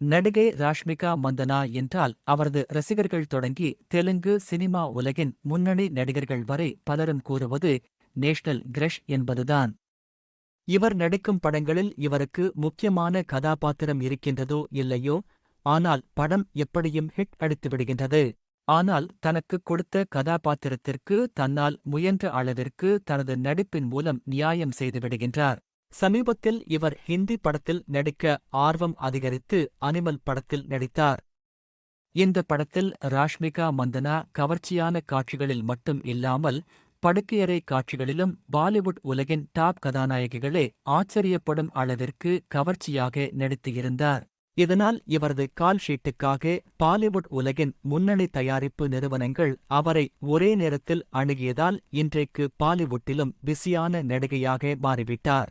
நடிகை ராஷ்மிகா மந்தனா என்றால் அவரது ரசிகர்கள் தொடங்கி தெலுங்கு சினிமா உலகின் முன்னணி நடிகர்கள் வரை பலரும் கூறுவது நேஷனல் கிரஷ் என்பதுதான். இவர் நடிக்கும் படங்களில் இவருக்கு முக்கியமான கதாபாத்திரம் இருக்கின்றதோ இல்லையோ ஆனால் படம் எப்படியும் ஹிட் அடித்து விடுகின்றது. ஆனால் தனக்கு கொடுத்த கதாபாத்திரத்திற்கு தன்னால் முயன்ற அளவிற்கு தனது நடிப்பின் மூலம் நியாயம் செய்து விடுகின்றார். சமீபத்தில் இவர் ஹிந்தி படத்தில் நடிக்க ஆர்வம் அதிகரித்து அனிமல் படத்தில் நடித்தார். இந்த படத்தில் ராஷ்மிகா மந்தனா கவர்ச்சியான காட்சிகளில் மட்டும் இல்லாமல் படுக்கையறை காட்சிகளிலும் பாலிவுட் உலகின் டாப் கதாநாயகிகளே ஆச்சரியப்படும் அளவிற்கு கவர்ச்சியாக நடித்திருந்தார். இதனால் இவரது கால் ஷீட்டுக்காக பாலிவுட் உலகின் முன்னணி தயாரிப்பு நிறுவனங்கள் அவரை ஒரே நேரத்தில் அணுகியதால் இன்றைக்கு பாலிவுட்டிலும் பிஸியான நடிகையாக மாறிவிட்டார்.